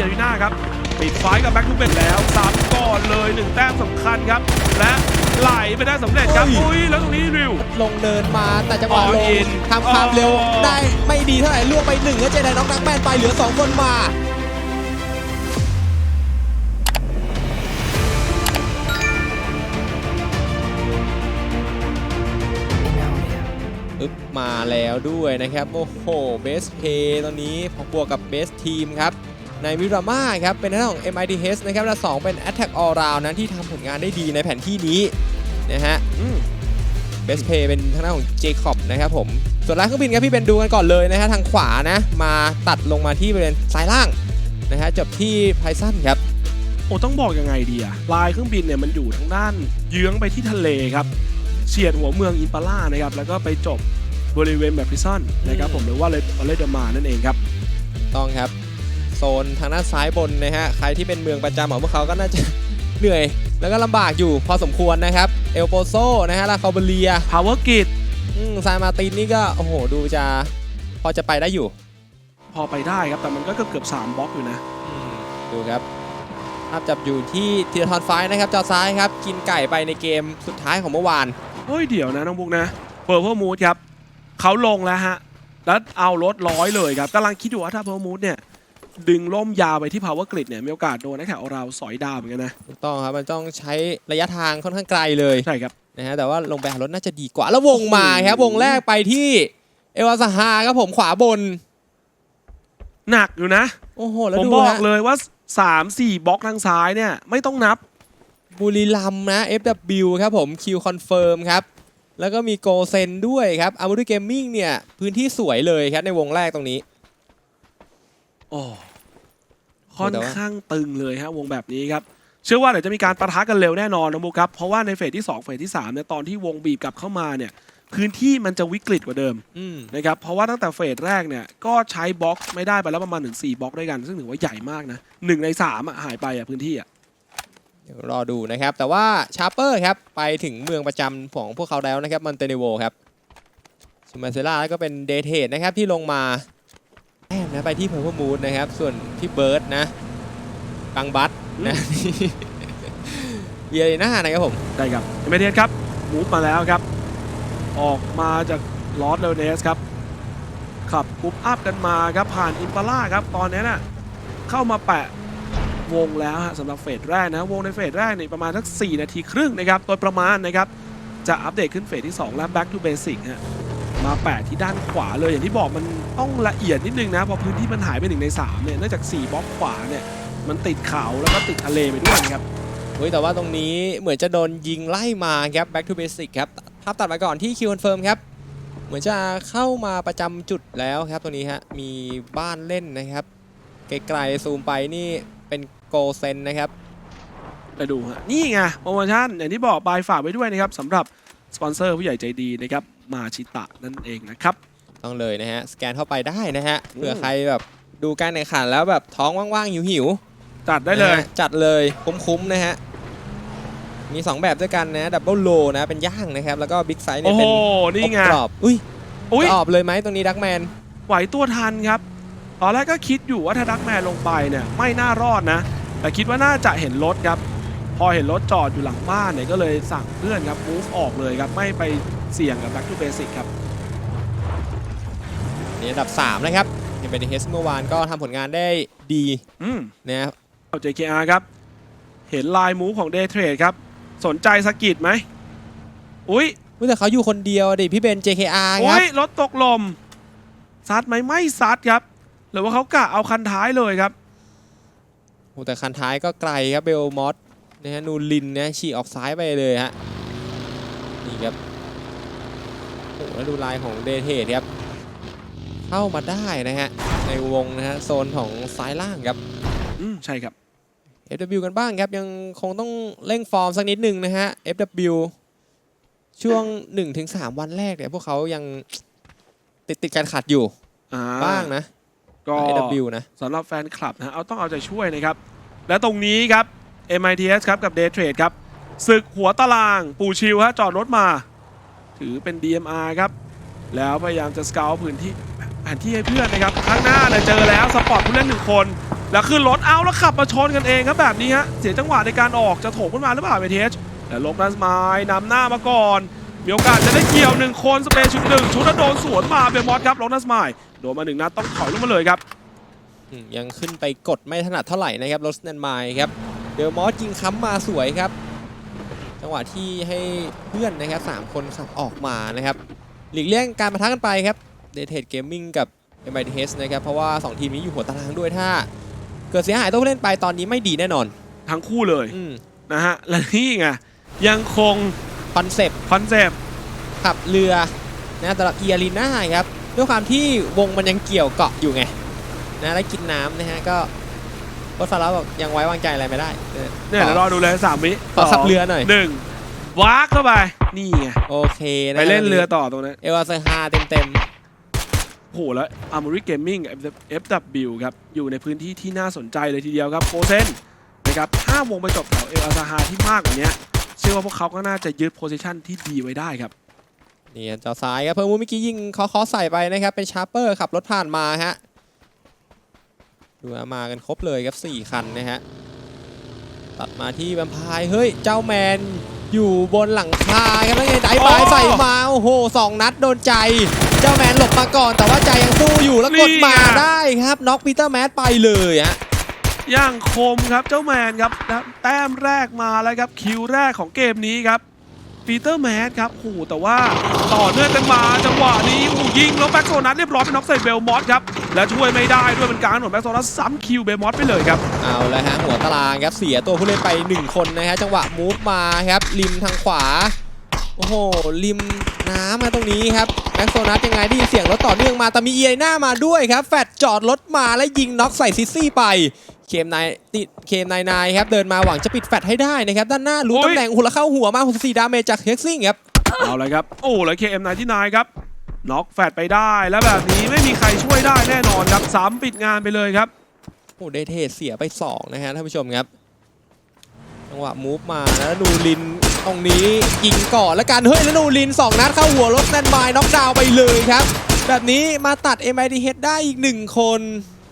มือเอียรีน่าครับปิดไฟท์กับแบ็คทูเบนแล้วซ้ำก่อนเลยหนึ่งแต้มสำคัญครับ และไหลไปได้สำเร็จครับเฮ้ยอุ้ยแล้วตรงนี้ริว ลงเนินมาแต่จังหวะอ๋อลงอินทำความเร็วอ๋อได้ไม่ดีเท่าไหร่ล่วงไปหนึ่งแล้วเจไดน็อกนักแมนไปเหลือ2คนมาอึ๊บมาแล้วด้วยนะครับ โอ้โห เบสเพย์ตอนนี้พอบวกกับเบสทีมครับ ในมิรามาครับเป็นหน้านของ MIDH นะครับและ2เป็น Attack All Round นั้นที่ทำผลงานได้ดีในแผนที่นี้นะฮะอืมเบสเพย์เป็นทางด้านของเจคอบนะครับผมส่วนร้านเครื่องบินครับพี่เบนดูกันก่อนเลยนะฮะทางขวานะมาตัดลงมาที่บริเวณซ้ายล่างนะฮะจบที่ไพซันครับโอ้ต้องบอกยังไงดีอะลายเครื่องบินเนี่ยมันอยู่ทางด้านเยื้องไปที่ทะเลครับเฉียดหัวเมืองอิมปาล่านะครับแล้วก็ไปจบบริเวณแบบพิซซันนะครับอืมผมหรือว่าเลเลเดมานั่นเองครับ ต้องครับ โซนทางด้านซ้ายบนนะฮะใครที่เป็นเมืองประจำของพวกเขาก็น่าจะเหนื่อย แล้วก็ลำบากอยู่พอสมควรนะครับเอลโปโซนะฮะลาคาเบเลียพาวเวอร์กิดอืมซานมาร์ตินนี่ก็โอ้โหดูจะพอจะไปได้อยู่ พอไปได้ครับแต่มันก็เกือบเกือบสามบล็อกอยู่นะอืมดูครับภาพจับอยู่ที่ทีรทอนไฟท์นะครับจอซ้ายครับกินไก่ไปในเกมสุดท้ายของเมื่อวานเฮ้ยเดี๋ยวนะน้องบุ๊กนะเปิดเพิ่มมูดครับเขาลงแล้วฮะแล้วเอารถร้อยเลยครับกำลังคิดอยู่ว่าถ้าเพิ่มมูดเนี่ย ดึงล่มยาวไปที่พาวเวอร์กริดเนี่ยมีโอกาสโดนนักแข่งของเราสอยดาวเหมือนกันนะถูกต้องครับ มันต้องใช้ระยะทางค่อนข้างไกลเลยใช่ครับนะฮะแต่ว่าลงไปหารถน่าจะดีกว่า แล้ววงมาครับวงแรกไปที่เอวาสหาครับผมขวาบน หนักอยู่นะโอ้โหแล้วผมดูบอกฮะเลยว่า 3 4บล็อกทางซ้ายเนี่ยไม่ต้องนับบุรีรัมย์นะ FW ครับผมคิวคอนเฟิร์มครับแล้วก็มีโกเซนด้วยครับอาร์มูรี่เกมมิ่งเนี่ยพื้นที่สวยเลยครับในวงแรกตรงนี้ โอ้ ค่อนแต่ว่าข้างตึงเลยฮะวงแบบนี้ครับเชื่อว่าเดี๋ยวจะมีการประทะกันเร็วแน่นอนนะบุ๊คครับเพราะว่าในเฟสที่ 2 เฟสที่3เนี่ยตอนที่วงบีบกลับเข้ามาเนี่ยพื้นที่มันจะวิกฤตกว่าเดิมอืมนะครับเพราะว่าตั้งแต่เฟสแรกเนี่ยก็ใช้บล็อกไม่ได้ไปแล้วประมาณถึง4บล็อกด้วยกัน ซึ่งถือว่าใหญ่มากนะหนึ่งในสามอะหายไปอะพื้นที่อะเดี๋ยวรอดูนะครับ แต่ว่าชาร์เปอร์ครับไปถึงเมืองประจำของพวกเขาแล้วนะครับมันเตเนโวครับซูมาเซล่าแล้วก็เป็นเดเทดนะครับที่ลงมา แต้มนะไปที่เพอร์ e มูดนะครับ ส่วนพี่เบิร์ดนะบังบัตนะเวียรีน่านะครับผมได้ครับเอเมเดียนครับมูฟมาแล้วครับ ออกมาจากลอสเลเนสครับ ขับกรุ๊ปอัพกันมาครับ ผ่านอิมปาล่าครับ ตอนนี้น่ะเข้ามาแปะวงแล้วฮะสำหรับเฟสแรกนะ วงในเฟสแรกเนี่ยประมาณสัก 4 นาทีครึ่งนะครับ โดยประมาณนะครับ จะอัปเดตขึ้นเฟสที่ 2 แล้ว back to basic ฮะมาแปะที่ด้านขวาเลยอย่างที่บอกมัน ต้องละเอียดนิดนึงนะเพราะพื้นที่มันหายไปหนึ่งในสามเนี่ยเนื่องจาก 4บล็อกขวาเนี่ยมันติดเขาแล้วก็ติดทะเลไปด้วยนะครับเฮ้ยแต่ว่าตรงนี้เหมือนจะโดนยิงไล่มาครับ back to basic ครับภาพตัดมาก่อนที่คิวคอนเฟิร์มครับเหมือนจะเข้ามาประจำจุดแล้วครับตัวนี้ฮะมีบ้านเล่นนะครับไกลๆซูมไปนี่เป็นโกเซนนะครับไปดูฮะนี่ไงโปรโมชั่นอย่างที่บอกไปฝากไว้ด้วยนะครับสำหรับสปอนเซอร์ผู้ใหญ่ใจดีนะครับมาชิตะนั่นเองนะครับ ต้องเลยนะฮะ สแกนเข้าไปได้นะฮะอืมเผื่อใครแบบดูการแข่งขันแล้วแบบท้องว่างๆ หิวจัดๆได้เลยนะฮะจัดเลยคุ้มๆนะฮะ มี 2 แบบด้วยกันนะดับเบิลโลนะ เป็นย่างนะครับ แล้วก็บิ๊กไซส์เนี่โอ้ยโหเป็นนี่ไงอบกรอบอุ้ยอุ้ยกรอบเลยไหมตรงนี้ดักแมนไหวตัวทันครับตอนแรกก็คิดอยู่ว่าถ้าดักแมนลงไปเนี่ยไม่น่ารอดนะ แต่คิดว่าน่าจะเห็นรถครับ พอเห็นรถจอดอยู่หลังบ้านเนี่ยก็เลยสั่งเพื่อนครับ move ออกเลยครับไม่ไปเสี่ยงกับ back to basic ครับ นี่อันดับ 3 นะครับยังเป็นเฮสเมื่อวานก็ทำผลงานได้ดีอืมนะครับเอา JKR ครับ เห็นลายมูฟของ Day Trade ครับ สนใจสกกิดไหม อุ้ยอุ๊ยแต่เขาอยู่คนเดียวดิพี่เบน JKR คโอ้รับยรถตกลม ซัดไหมไม่ซัดครับ หรือว่าเขากะเอาคันท้ายเลยครับ โอ้แต่คันท้ายก็ไกลครับเบลมอสนะฮะนูลินนะฉีกออกซ้ายไปเลยฮะนี่ครับโอ้แล้วดูลายของเดเทสครับ เข้ามาได้นะฮะ ในวงนะฮะ โซนของซ้ายล่างครับ อืมใช่ครับ FW กันบ้างครับ ยังคงต้องเร่งฟอร์มสักนิดหนึ่งนะฮะ FW ช่วง 1-3 วันแรกเนี่ยพวกเขายังติดติดการขัดอยู่อ่าบ้างนะ ก็ FW นะสำหรับแฟนคลับนะฮะเอาต้องเอาใจช่วยนะครับ และตรงนี้ครับ MITS ครับกับ Day Trade ครับศึกหัวตารางปูชิวฮะจอดรถมา ถือเป็น DMR ครับ แล้วพยายามจะสเกลพื้นที่ แผนที่ให้เพื่อนนะครับข้างหน้าเนี่ยเจอแล้วสปอร์ตผู้เล่นหนึ่งคน แล้วขึ้นรถเอาแล้วขับมาชนกันเองครับแบบนี้ฮะเสียจังหวะในการออกจะโถมขึ้นมาหรือเปล่าเวทีเอชแต่ลบนัสไมล์นำหน้ามาก่อนมีโอกาสจะได้เกี่ยวหนึ่งคนสเปรย์ชุดหนึ่งชุดแล้วโดนสวนมาเบลมอสครับลบนัสไมล์โดนมาหนึ่งนัดต้องถอยลงมาเลยครับยังขึ้นไปกดไม่ถนัดเท่าไหร่นะครับรถสแตนไมล์ครับเดลมอสยิงค้ำมาสวยครับจังหวะที่ให้เพื่อนนะครับสามคนขับออกมานะครับหลีกเลี่ยงการประทะกันไปครับ เดทเทดเกมมิ่งกับ m i t h นะครับ เพราะว่า 2 ทีมนี้อยู่หัวตารางด้วยถ้า เกิดเสียหายตัวผู้เล่นไปตอนนี้ไม่ดีแน่นอน ทั้งคู่เลยอืมนะฮะ และนี่ไงยังคงคอนเซปต์คอนเซปต์ขับเรือนะสำหรับเอียรีน่าครับ ด้วยความที่วงมันยังเกี่ยวเกาะอยู่ไงนะแล้วกินน้ำนะฮะก็โค้ชฟาร์บอกยังไว้วางใจอะไรไม่ได้เออเนี่ยเดี๋ยวรอดูเลยสามวิขอขับเรือหน่อยนึ่งวากเข้าไป นี่ไงโอเคนะไปเล่นเรือต่อตรงนั้นเอวาเซฮาเต็มเต็มโอ้โหแล้วอาร์มอรี่เกมมิ่ง FW ครับ อยู่ในพื้นที่ที่น่าสนใจเลยทีเดียวครับโคเซนนะครับถ้าวงไปจบแถวเอลอาซาฮาที่มากกว่านี้เชื่อว่าพวกเขาก็น่าจะยึดโพซิชันที่ดีไว้ได้ครับๆนี่เจ้าซ้ายครับเพิ่มมูเมื่อกี้ยิงเคอคอใส่ไปนะครับ เป็นชาร์เปอร์ขับรถผ่านมาฮะดูนะมากันครบเลยครับ 4 คันนะฮะตัดมาที่แวมไพร์เฮ้ย เจ้าแมนอยู่บนหลังคาครับแล้วไงไดบายโอ้ใส่มา โอ้โหสองนัดโดนใจ เจ้าแมนหลบมาก่อนแต่ว่าใจยังสู้อยู่แล้วกดมาได้ครับน็อกปีเตอร์แมสไปเลยฮะย่างคมครับเจ้าแมนครับแต้มแรกมาแล้วครับคิวแรกของเกมนี้ครับปีเตอร์แมนครับโอ้โหแต่ว่าต่อเนื่องกันมาจังหวะนี้โอ้ยิงแล้วแบ็กโซนัสเรียบร้อยเป็นน็อกใส่เบลมอสครับและช่วยไม่ได้ด้วยเป็นการหนุนแบ็กโซนัสซ้ำคิวเบลมอสไปเลยครับเอาแล้วฮะหัวตารางครับเสียตัวผู้เล่นไป 1 คนนะฮะจังหวะมูฟมาครับริมทางขวา โอ้โหริมน้ำมาตรงนี้ครับแม็กโซนัสยังไงได้ยินเสียงรถต่อเนื่องมาแต่มีเอียหน้ามาด้วยครับ แฟดจอดรถมาและยิงน็อกใส่ซิซี่ไป เคมนายติดเคมนายนายครับเดินมาหวังจะปิดแฟดให้ได้นะครับด้านหน้ารู้โอ้ย ตำแหน่งหัวละเข้าหัวมา64ดาเมจจากเฮกซิ่งครับ เอาเลยครับ โอ้แล้ว KM 99ครับน็อกแฟดไปได้แล้วแบบนี้ไม่มีใครช่วยได้แน่นอนครับสามปิดงานไปเลยครับ โอ้เดทเทสเสียไป 2 นะฮะท่านผู้ชมครับ จังหวะมูฟมาแล้วนูรินตรงนี้ยิงก่อนแล้วกันเฮ้ยแล้วนูริน 2 นัดเข้าหัวรถแซนบายน็อกดาวน์ไปเลยครับ แบบนี้มาตัด m i d h ได้อีก1คน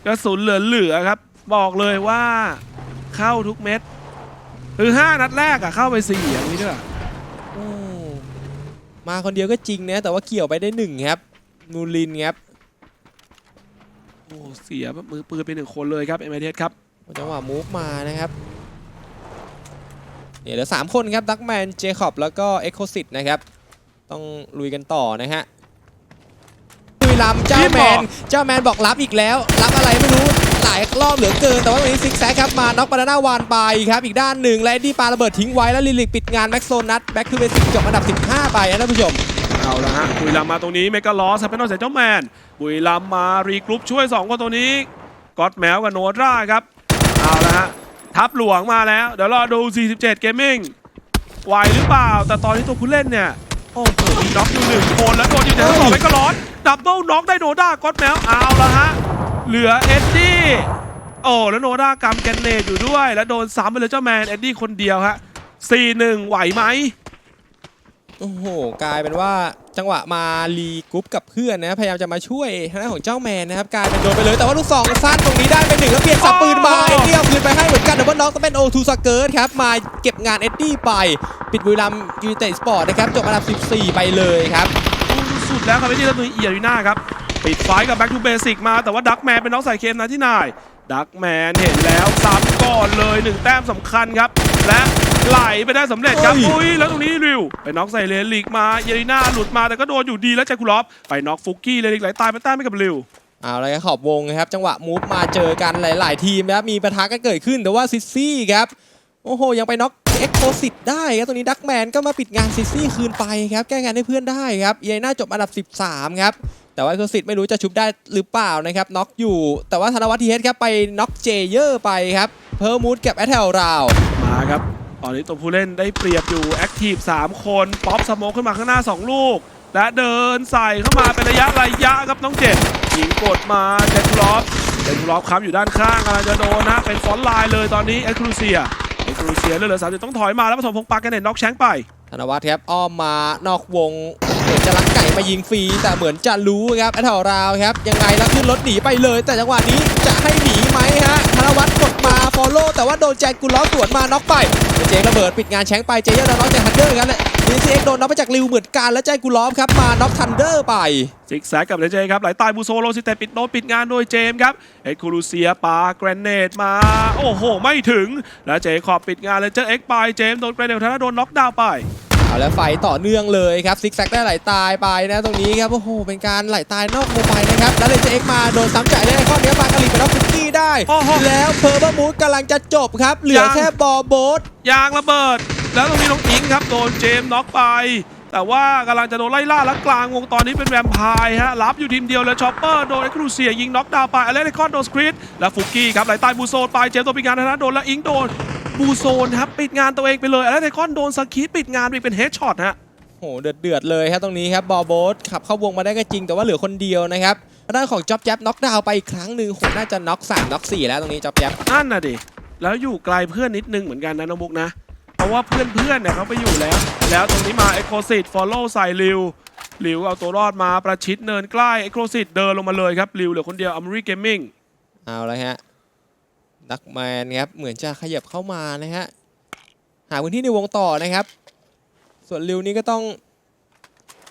กระสุนเหลือๆครับ บอกเลยว่าเข้าทุกเม็ดคือ5นัดแรกอะเข้าไป4อย่างนี้ด้วยโอ้มาคนเดียวก็จริงนะแต่ว่าเกี่ยวไปได้1ครับนูรินครับโอ้เสียมือปืนไปหนึ่งคนเลยครับเอ็มไอเครับจังหวะมูฟมานะครับ เนี่ยเหลือ 3 คนครับดักแมนเจคอบแล้วก็เอ็กโคซิตนะครับ ต้องลุยกันต่อนะฮะลุยลำเจ้าแมน เจ้าแมนบอกรับอีกแล้ว รับอะไรไม่รู้ หลายรอบเหลือเกิน แต่ว่าวันนี้ซิกแซกครับมา น็อกบานาน่าวานไปครับ อีกด้านหนึ่งและดีปาระเบิดทิ้งไว้แล้วลิลิกปิดงานแม็กโซนัทแบ็คทูเบสิกจบอันดับ 15 ไปนะท่านผู้ชมเอาละฮะบุรีรัมย์มาตรงนี้เมกาลอสเป็นนอกจากเจ้าแมนบุรีรัมย์มารีกรุ๊ปช่วย 2 คนตัวนี้ก็อดแมวกับโนดราครับเอาละฮะ ทับหลวงมาแล้ว เดี๋ยวรอดู 47เกมมิ่งไหวหรือเปล่า แต่ตอนนี้ตัวผู้เล่นเนี่ย โอ้โหมีน็อกอยู่หนึ่งคนแล้วโดนอยู่ในทั้งสองเมกาลอสดับเบิลน็อกได้โนด้าก็อดแมวเอาละฮะ เหลือเอ็ดดี้โอ้แล้วโนด้ากำแกนเนตอยู่ด้วย แล้วโดนซ้ำไปเลยเจ้าแมนเอ็ดดี้คนเดียวฮะ4-1ไหวไหมโอ้โห กลายเป็นว่า จังหวะมารีกรุ๊ปกับเพื่อนนะพยายามจะมาช่วยทางด้านของเจ้าแมนนะครับกลายเป็นโดนไปเลยแต่ว่าลูกสองสั้นตรงนี้ได้ไปหนึ่งแล้วเปลี่ยนสับปืนมาเอ็ดดี้เอาคืนไปให้เหมือนกันแต่ว่าน้องก็เป็นโอทูสเกิร์ตครับมาเก็บงานเอ็ดดี้ไป ปิดบุรีรัมย์ยูไนเต็ดสปอร์ตนะครับจบอันดับ 14 ไปเลยครับสุดแล้วครับที่แล้วตัวเอียรีน่าครับปิดไฟกับ Back to Basic มาแต่ว่าดักแมนเป็นน้องใส่เกมนะที่นายดักแมนเห็นแล้วซ้ำก่อนเลยหนึ่งแต้มสำคัญครับและ ไหลไปได้สำเร็จครับเฮ้ย อุ้ยแล้วตรงนี้ริว ไปน็อกใส่เลนลิกมาเอียรีน่าหลุดมาแต่ก็โดนอยู่ดีแล้วแจ็คคูลอฟไปน็อกฟุกกี้เลนลิกไหลตายไปแต้มให้กับริว เอาเลยครับขอบวงนะครับ จังหวะมูฟมาเจอกันหลาย ๆ ทีมนะครับมีปะทะกันเกิดขึ้นแต่ว่าซิซี่ครับ โอ้โห ยังไปน็อกเอ็กโคสิตได้ครับตรงนี้ดักแมนก็มาปิดงานซิซี่คืนไปครับ แก้งานให้เพื่อนได้ครับเยน่าจบอันดับ 13 ครับ แต่ว่าเอ็กโคสิตไม่รู้จะชุบได้หรือเปล่านะครับน็อกอยู่ แต่ว่าธนวัฒน์ทีเฮดครับไปน็อกเจเยอร์ไปครับ เพอร์มูดกับแอตเทลราว มาครับ ตอนนี้ตัวผู้เล่นได้เปรียบอยู่แอคทีฟ3 คนป๊อปสโมกขึ้นมาข้างหน้า 2 ลูก และเดินใส่เข้ามาเป็นระยะระยะครับน้องเจ็ดยิงกดมาเจนลอฟเจนลอฟค้ำอยู่ด้านข้างกำลังจะโดนนะ เป็นฟอนไลน์เลยตอนนี้เอ็กซ์ครูเซียเอ็กซ์ครูเซียเหลือสามจะต้องถอยมาแล้วผสมพงปากกันเน็ตน็อกแชงไป ธนวัฒน์ครับอ้อมมานอกวงเหมือนจะลักไก่มายิงฟรี แต่เหมือนจะรู้ครับแอตเทลราวครับยังไงแล้วขึ้นรถหนีไปเลย แต่จังหวะนี้จะให้หนีไหมฮะธนวัฒน์ โลโลแต่ว่าโดนแจนกุลล้อสวนมาน็อกไปเจคระเบิดปิดงานแชงไปเจเยอร์โดนน็อกจากฮันเดอร์กันเลยดีซีเอ็กโดนน็อกไปจากริวเหมือนกันแล้วแจนกุลล้อครับมาน็อกทันเดอร์ไปซิกแซกกับเจเจครับไหลตายบูโซโลซิเตปิดโนปิดงานโดยเจมส์ครับเอ็กคูลูเซียปาแกรนเนตมา โอ้โห ไม่ถึง แล้วเจขอบปิดงานเลยเจอเอ็กไปเจมส์โดนแกรนเนตธนาโดนน็อกดาวไป เอาแล้วไฟต่อเนื่องเลยครับซิกแซกได้ไหลตายไปนะตรงนี้ครับโอ้โหเป็นการไหลตายนอกวงไปนะครับแล้วเลยจะเอ็กมาโดนซ้ำจ่ายได้ในข้อนี้มากาลีไปน็อกคุกกี้ได้โอ้โหแล้วเพอร์เบอร์มูดกำลังจะจบครับ เหลือยังแค่บอลโบสยางระเบิด แล้วตรงนี้น้องอิงครับโดนเจมส์น็อกไป แต่ว่ากำลังจะโดนไล่ล่าแล้วกลางวงตอนนี้เป็นแวมไพร์ฮะรับอยู่ทีมเดียวเลยชอปเปอร์โดนเอ็กซ์ครูเซียยิงน็อกดาวน์ไปอเลนคอนโดนสคริตและฟุกกี้ครับไหลใต้บูโซนไปเจมส์ตัวปิดงานธนาโดนแล้วอิงโดน บูโซนครับปิดงานตัวเองไปเลยอเลนคอนโดนสคิดปิดงานไปเป็นเฮดช็อตฮะโอ้โหเดือดเดือดๆเลยครับตรงนี้ครับบอลโบสขับเข้าวงมาได้ก็จริงแต่ว่าเหลือคนเดียวนะครับด้านของจ็อบแจ๊บน็อกดาวน์ไปอีกครั้งหนึ่งโหน่าจะน็อกสามน็อกสี่แล้วตรงนี้จ็อบแจ๊บนั่นน่ะดิแล้วอยู่ไกลเพื่อนนิดนึงเหมือนกันนะน้องมุกนะ เพราะว่าเพื่อนเพื่อนๆเนี่ยเขาไปอยู่แล้ว แล้วตรงนี้มาเอ็กโคซิตฟอลโล่ใส่ริวริวเอาตัวรอดมาประชิดเนินใกล้เอ็กโคซิตเดินลงมาเลยครับริวเหลือคนเดียวอัมรีเกมมิ่งเอาละฮะ ดักแมนครับเหมือนจะขยับเข้ามานะฮะหาพื้นที่ในวงต่อนะครับ ส่วนริวนี้ก็ต้อง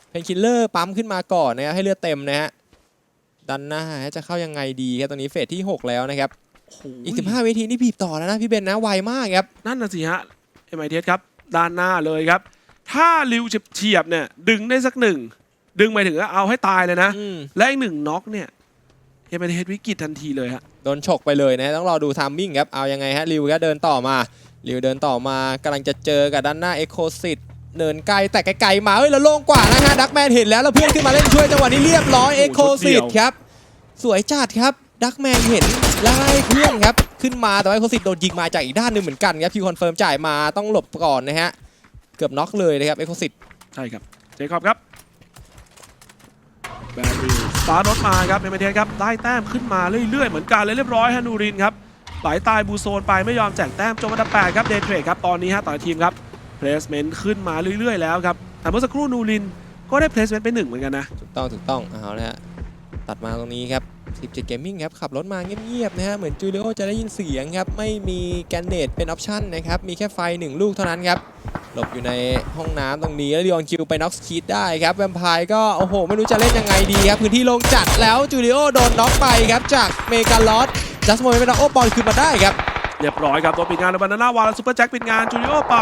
เพนคิลเลอร์ปั๊มขึ้นมาก่อนนะครับให้เลือดเต็มนะฮะดันหน้าฮะจะเข้ายังไงดีครับตอนนี้เฟสที่ 6 แล้วนะครับอีก 15วิธีนี่บีบต่อแล้วนะพี่เบนนะไวมากครับนั่นน่ะสิฮะเอ็มไอเทสครับด้านหน้าเลยครับ ถ้าริวเฉียบๆเนี่ยดึงได้สักหนึ่งดึงไปถึงก็เอาให้ตายเลยนะอืมและอีกหนึ่งน็อกเนี่ย เอ็มไอเทสวิกฤตทันทีเลยฮะ โดนฉกไปเลยนะ ต้องรอดูทามมิ่งครับ เอายังไงฮะริวก็เดินต่อมาริวเดินต่อมากำลังจะเจอกับด้านหน้าเอ็กโคซิตเนินไกลแต่ไกลๆมาเฮ้ยแล้วโล่งกว่านะฮะดักแมนเห็นแล้วแล้วเพื่อนขึ้นมาเล่นช่วยจังหวะนี้เรียบร้อยเอ็กโคซิตครับ สวยจัดครับดักแมนเห็นแล้วให้เพื่อนครับขึ้นมาแต่ว่าเอ็กโคซิตโดนยิงมาจากอีกด้านหนึงเหมือนกันครับคิวคอนเฟิร์มจ่ายมาต้องหลบก่อนนะฮะเกือบน็อกเลยนะครับเอ็กโคซิตใช่ครับเจคอบครับ แบริลสตาร์ทรถมาครับเอเมเทสครับได้แต้มขึ้นมาเรื่อยๆ เหมือนกันเลยเรียบร้อยฮะนูรินครับไหลตายบูโซนไปไม่ยอมแจกแต้มจนอันดับ8ครับเดนเทรดครับตอนนี้ฮะต่างทีมครับเพลสเมนต์ขึ้นมาเรื่อยๆแล้วครับแต่เมื่อสักครู่นูรินก็ได้เพลสเมนต์ไปหนึ่งเหมือนกันนะถูกต้องถูกต้องเอาละฮะตัดมาตรงนี้ครับ17 Gaming ครับขับรถมาเงียบๆนะฮะเหมือนจูเลโอจะได้ยินเสียงครับไม่มีแกนเนตเป็นออปชั่นนะครับมีแค่ไฟหนึ่งลูกเท่านั้นครับ หลบอยู่ในห้องน้ำตรงนี้แล้วดิออนคิวไปน็อกสคีดได้ครับแวมไพร์ก็โอ้โห ไม่รู้จะเล่นยังไงดีครับพื้นที่โลงจัดแล้วจูริโอโดนน็อกไปครับจากเมกาลอสจัสโมเมนโอบอลคืนมาได้ครับเรียบร้อยครับตัวปิดงานในบานาน่าวาและซูเปอร์แจ็คปิดงานจูริโอไป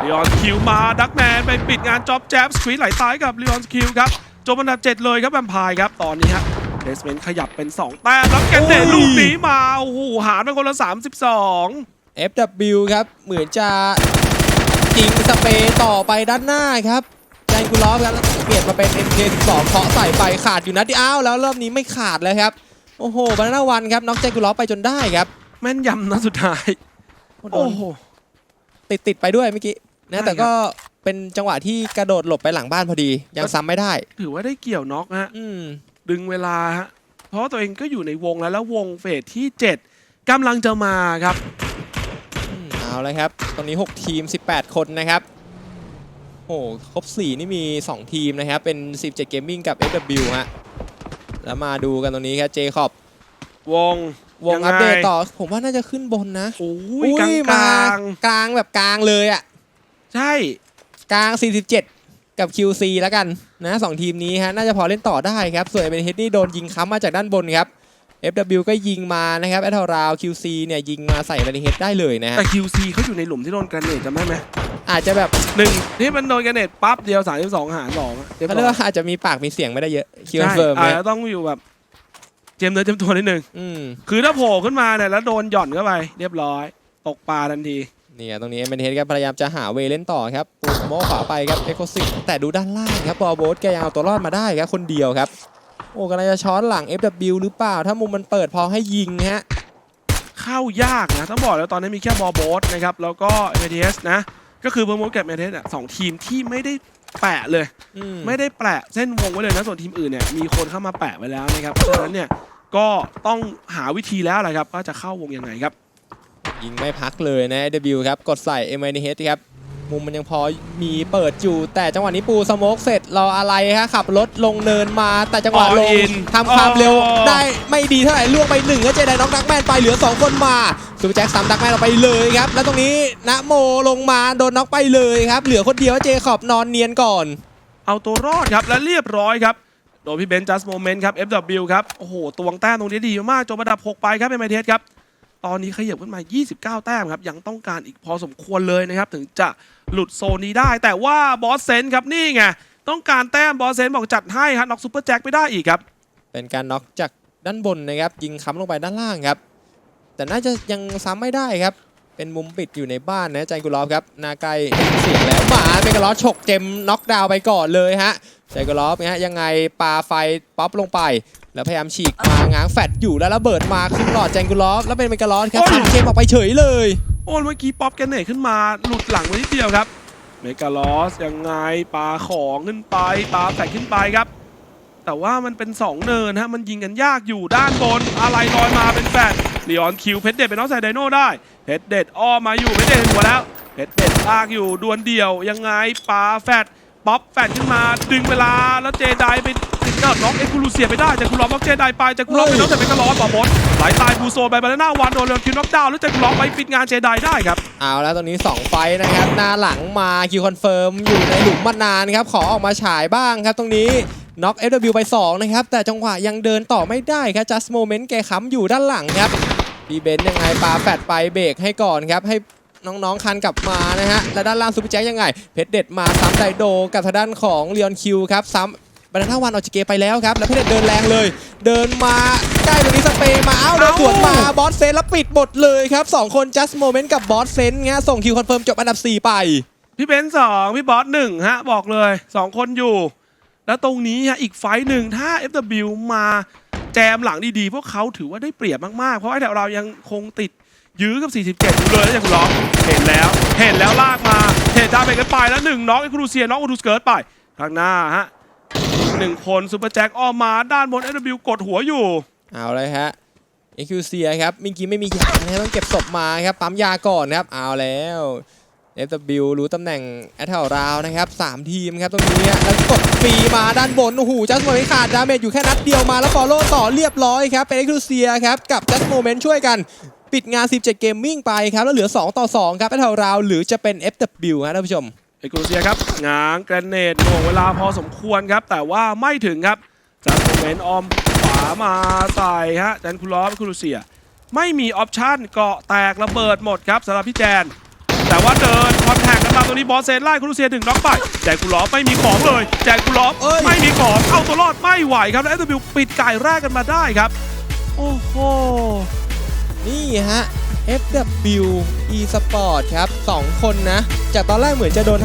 เลออนคิวมาดักแมนไปปิดงานจ็อบแจ๊บสควีตไหลตายกับเลออนคิวครับจบอันดับ7เลยครับแวมไพร์ครับตอนนี้ฮะเพลสเมนต์ขยับเป็น 2 แต้มแล้วแกนเดตโอ้ยลูกนี้มาโอ้โหหารเป็นคนละ 32 FW ครับเหมือนจะ ยิงสเปรย์ต่อไปด้านหน้าครับแจนกูลอฟครับแล้วเปลี่ยนมาเป็น MK12 เคาะใส่ไปขาดอยู่นัดเดียวอ้าวแล้วรอบนี้ไม่ขาดแล้วครับ โอ้โหบานาน่าวันครับน็อกแจนกูลอฟไปจนได้ครับ แม่นยำนะสุดท้ายโดโอ้นโห ติดติดไปด้วยเมื่อกี้ใช่นะแต่ก็เป็นจังหวะที่กระโดดหลบไปหลังบ้านพอดี ยังซ้ำไม่ได้ ถือว่าได้เกี่ยวน็อกฮะอืมดึงเวลาฮะเพราะว่าตัวเองก็อยู่ในวงแล้วแล้ววงเฟสที่ 7กำลังจะมาครับอืม เอาเลยครับ ตรงนี้ 6 ทีม 18 คนนะครับ โอ้ครบ 4 นี่มี 2 ทีมนะครับ เป็น 17 Gaming กับ FW ฮะ แล้วมาดูกันตรงนี้ครับ เจคอบวงวงยัไอัปเดตต่อ ผมว่าน่าจะขึ้นบนนะโอ้ยกลางกมาลางกลางแบบกลางเลยอะๆใช่ กลาง 47 กับ QC แล้วกันนะสองทีมนี้ฮะ น่าจะพอเล่นต่อได้ครับ ส่วนเอเมเฮดนี่โดนยิงค้ำมาจากด้านบนครับ FW ก็ยิงมานะครับแอตเทอราว QC เนี่ยยิงมาใส่เอเมเฮดได้เลยนะฮะแต่ QC เขาอยู่ในหลุมที่โดนกระเนตจำได้ไหมอาจจะแบบหนึ่งที่มันโดนกระเนตปั๊บเดียว 32 หารสองอะเรียบเขาร้เรียกอยว่าอาจจะมีปากมีเสียงไม่ได้เยอะคิวใช่เฟิร์มอาจเนี่ยจะต้องอยู่แบบเจมส์เนื้อเจมส์ตัวนิดนึง อืมคือถ้าโผล่ขึ้นมาเนี่ยแล้วโดนหย่อนเข้าไป เรียบร้อย ตกปลาทันที เนี่ยตรงนี้เอเมเฮดก็พยายามจะหาเวย์เล่นต่อครับปูสโมขวาไปครับเอ็กโคซิแต่ดูด้านล่างครับบอลโบสแกยังเอาตัวรอดมาได้ครับคนเดียวครับโอ้กำลังจะช้อนหลัง FW หรือเปล่า ถ้ามุมมันเปิดพอให้ยิงฮะ เข้ายากนะต้องบอกแล้วตอนนี้มีแค่บอลโบสนะครับ แล้วก็เอเสนะ ก็คือเบอร์โมสกับเอเอะสองทีมที่ไม่ได้แปะเลยอืมไม่ได้แปะเส้นวงไว้เลยนะ ส่วนทีมอื่นเนี่ยมีคนเข้ามาแปะไว้แล้วนะครับเพราะฉะนั้นเนี่ยก็ต้องหาวิธีแล้วแหละครับว่าจะเข้าวงยังไงครับ ยิงไม่พักเลยนะ FW ครับ กดใส่ m อ h ครับ มุมมันยังพอมีเปิดอยู่ แต่จังหวะนี้ปูสโมกเสร็จรออะไรฮะขับรถลงเนินมาแต่จังหวะลง All in ทำความเร็วอ๋อได้ไม่ดีเท่าไหร่ล่วงไปหนึ่งก็เจไดน็อกดักแมนไปเหลือ 2 คนมาซูเปอร์แจ็คซ้ำดักแมนออกไปเลยครับ แล้วตรงนี้นะโมลงมาโดนน็อกไปเลยครับ เหลือคนเดียวเจคอบนอนเนียนก่อน เอาตัวรอดครับและเรียบร้อยครับโดนพี่เบนจัสโมเมนต์ครับ FW ครับโอ้โหตวงแต้มตรงนี้ดีมากจบระดับ 6 ไปครับเอ็มไอเทสครับ ตอนนี้ขยับขึ้นมา 29 แต้มครับ ยังต้องการอีกพอสมควรเลยนะครับ ถึงจะหลุดโซนนี้ได้ แต่ว่าบอสเซนครับนี่ไง ต้องการแต้มบอสเซนบอกจัดให้ครับน็อกซูเปอร์แจ็คไม่ได้อีกครับ เป็นการน็อกจากด้านบนนะครับ ยิงค้ำลงไปด้านล่างครับ แต่น่าจะยังซ้ำไม่ได้ครับ เป็นมุมปิดอยู่ในบ้านนะใจกุลอฟครับหนาไกลเสียงแล้วหมาเมกาลอสฉกเจมน็อกดาวน์ไปก่อนเลยฮะใจกุลอฟนะฮะยังไงปาไฟป๊อปลงไป แล้วพยายามฉีกมาง้างแฟดอยู่แล้วระเบิดมาขึ้นหลอดแจงกุลอฟแล้วเป็นเมกาลอสครับโอ้ยตัดเกมออกไปเฉยเลยโอ้เมื่อกี้ป๊อปแกนเนตขึ้นมาหลุดหลังไว้นิดเดียวครับเมกาลอสยังไงปาของขึ้นไปปาแฟกขึ้นไปครับ แต่ว่ามันเป็น 2 เนินฮะมันยิงกันยากอยู่ด้านบนอะไรลอยมาเป็นแฟด ลีออนคิวเพชรเด็ดเป็นน้องใส่ไดโน่ได้ เพชรเด็ดอ้อมาอยู่เพชรเด็ดเห็นหัวแล้ว เพชรเด็ดลากอยู่ดวลเดี่ยวยังไงปาแฟดป๊อปแฟดขึ้นมาดึงเวลาแล้วเจไดไปติดน็อกเอ็กซ์คูลูเซียไปได้จากคูลอฟน็อกเจไดไปจากคูลอฟเป็นน้องใส่เมกาลอสบอบดไหลตายบูโซไปบานาน่าวันโดนเรอนคิวน็อกดาวน์แล้วจากคูลอฟไปปิดงานเจไดได้ครับเอาแล้วตรงนี้ 2 ไฟนะครับหน้าหลังมาคิวคอนเฟิร์มอยู่ในหลุมมานานครับขอออกมาฉายบ้างครับตรงนี้น็อก FW ไป 2 นะครับ แต่จังหวะยังเดินต่อไม่ได้ครับ just moment แกค้ำอยู่ด้านหลังครับ ดีเบนซ์ยังไงปาแฟดไปเบรกให้ก่อนครับให้น้องๆคันกลับมานะฮะและด้านล่างซูเปอร์แจ็คยังไง เพชรเด็ดมาซ้ำไดโดกับทางด้านของเลียนคิวครับซ้ำบรรทัดวันออกจากเกมไปแล้วครับ แล้วเพชรเด็ดเดินแรงเลย เดินมาใกล้ตรงนี้สเปรย์มาเอ้าโดนสวนมาบอสเซนแล้วปิดหมดเลยครับสองคน just moment กับบอสเซนเงี้ยส่งคิวคอนเฟิร์มจบอันดับ 4 ไป พี่เบนซ์สองพี่บอสหนึ่งฮะบอกเลยสองคนอยู่ แล้วตรงนี้ฮะอีกไฟต์หนึ่งถ้า FW มาแจมหลังดีๆ พวกเขาถือว่าได้เปรียบมากๆ เพราะไอ้แถวเรายังคงติดยื้อกับ 47อยู่เลยแล้วอย่างคุณล้อมเห็นแล้ว เห็นแล้วลากมาเห็นดาเมจกันไปแล้วหนึ่งน้องไอ้ครูเซียน้องอูดูสเกิร์ตไปข้างหน้าฮะหนึ่งคนซูเปอร์แจ็คอ้อมมาด้านบน FW กดหัวอยู่ เอาเลยฮะเอคิวเซียครับเมิงกี้ไม่มียาต้องเก็บศพมาครับปั๊มยาก่อนครับเอาแล้ว FW รู้ตำแหน่งแอตแทลราวนะครับ3ทีมครับตรงนี้แล้วกดฟรีมาด้านบนโอ้โหจัสโมเมนต์ขาดดาเมจอยู่แค่นัดเดียวมาแล้วฟอลโล่ต่อเรียบร้อยครับเป็นเอคิวเซียครับกับจัสโมเมนต์ช่วยกันปิดงาน 17 เกมมิ่งไปครับ แล้วเหลือ 2 ต่อ 2 ครับแอตแทลราวหรือจะเป็น FW ฮะท่านผู้ชมเอกลูเซียครับง้างแกรนเนตหน่วงเวลาพอสมควรครับ แต่ว่าไม่ถึงครับจากโมเมนต์ออมขวามาใส่ฮะจันคุลอฟคุลูเซีย ไม่มีออปชั่นเกาะแตกระเบิดหมดครับสำหรับพี่แจน แต่ว่าเดินคอนแทคกันมาตรงนี้บอสเซนไล่คุลูเซียถึงน็อกไปแจนคุลอฟไม่มีของเลย แจนคุลอฟเอ้ยไม่มีของเอาตัวรอดไม่ไหวครับแล้วเอฟปิดไก่แรกกันมาได้ครับ โอ้โห นี่ฮะ FW eSport ครับ 2 คนนะ จากตอนแรกเหมือนจะโดน